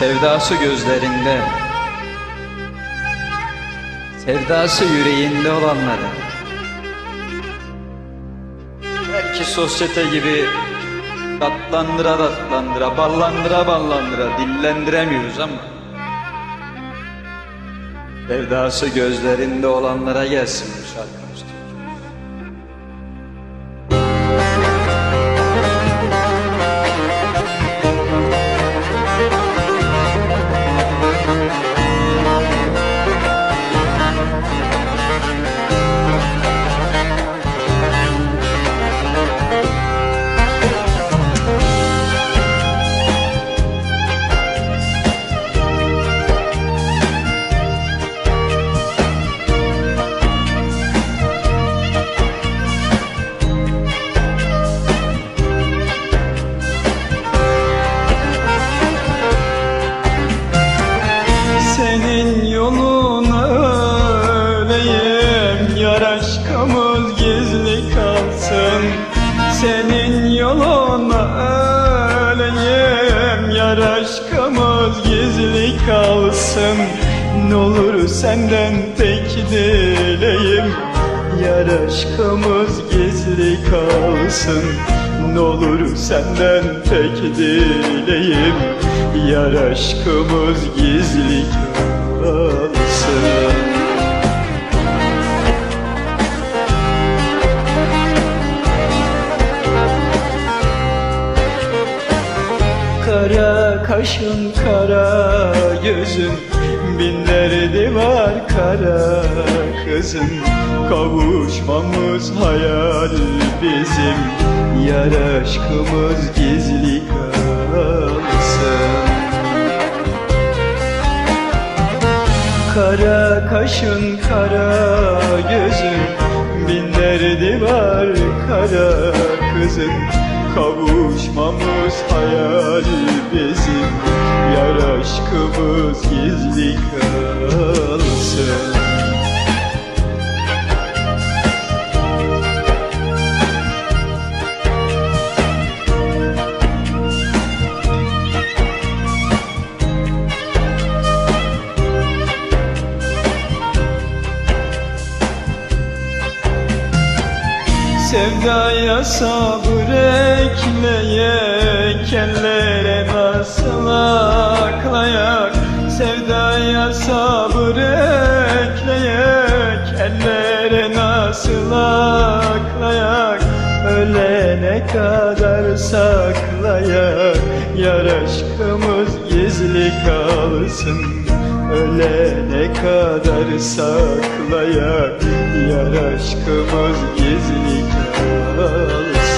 Sevdası gözlerinde Sevdası yüreğinde olanları. Belki sosyete gibi Tatlandıra tatlandıra Ballandıra ballandıra Dillendiremiyoruz ama Sevdası gözlerinde olanlara gelsin bu şarkımız Senin yoluna öleyim Yar aşkımız gizli kalsın. Senin yoluna öleyim Yar aşkımız gizli kalsın. Ne olur senden tek dileğim Yar aşkımız gizli kalsın. Ne olur senden tek dileğim Yar aşkımız gizli kalsın Kara kaşın kara gözün Bin derdi var kara. Kızım Kavuşmamız hayal bizim Yar aşkımız gizli kalsın. Kara kaşın kara gözün Bin derdi var kara. Kızın Kavuşmamız hayal bizim. Yar aşkımız gizli kalsın Sevdaya sabır ekleyek Ellere nasıl aklayak Sevdaya sabır ekleyek Ellere nasıl aklayak Ölene kadar saklayak Yar aşkımız gizli kalsın Ölene kadar saklayak Yar aşkımız gizli kalsın.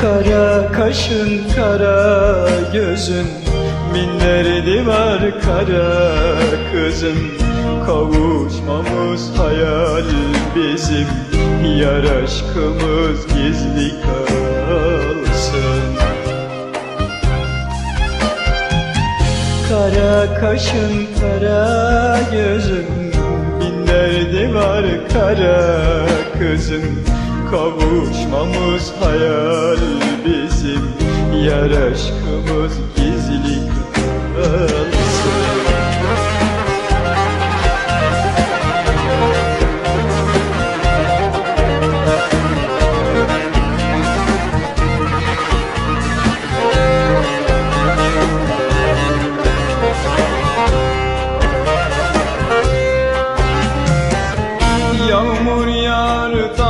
Kara kaşın kara gözün Bin derdi var kara kızım. Kavuşmamız hayal bizim Yar aşkımız gizli kalsın. Kara kaşın kara gözün Bin derdi var kara kızım Kavuşmamız hayal bizim Yar aşkımız gizli kalsın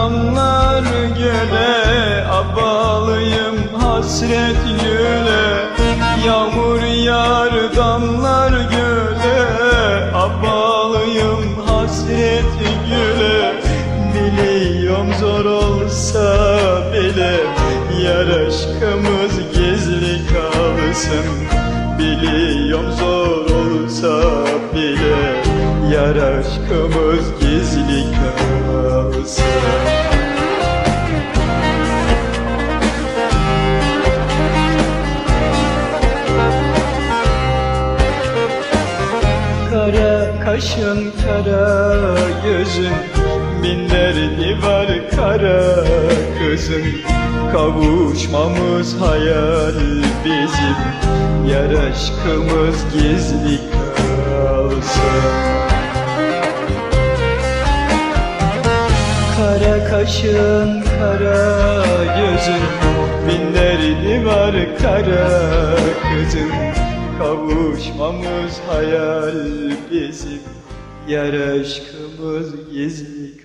damlar göle Abalıyım hasret yüle. Yağmur yağar damlar göle Abalıyım hasret güle Biliyorum zor olsa bile Yar aşkımız gizli kalsın. Biliyorum zor olsa bile Yar aşkımız gizli kalsın. Kara kaşın kara gözün. Bin derdi var kara kızım Kavuşmamız hayal bizim. Yar aşkımız gizli kalsın kaşın, kara gözün Bin derdi var kara kızım. Kavuşmamız hayal bizim Yar aşkımız gizli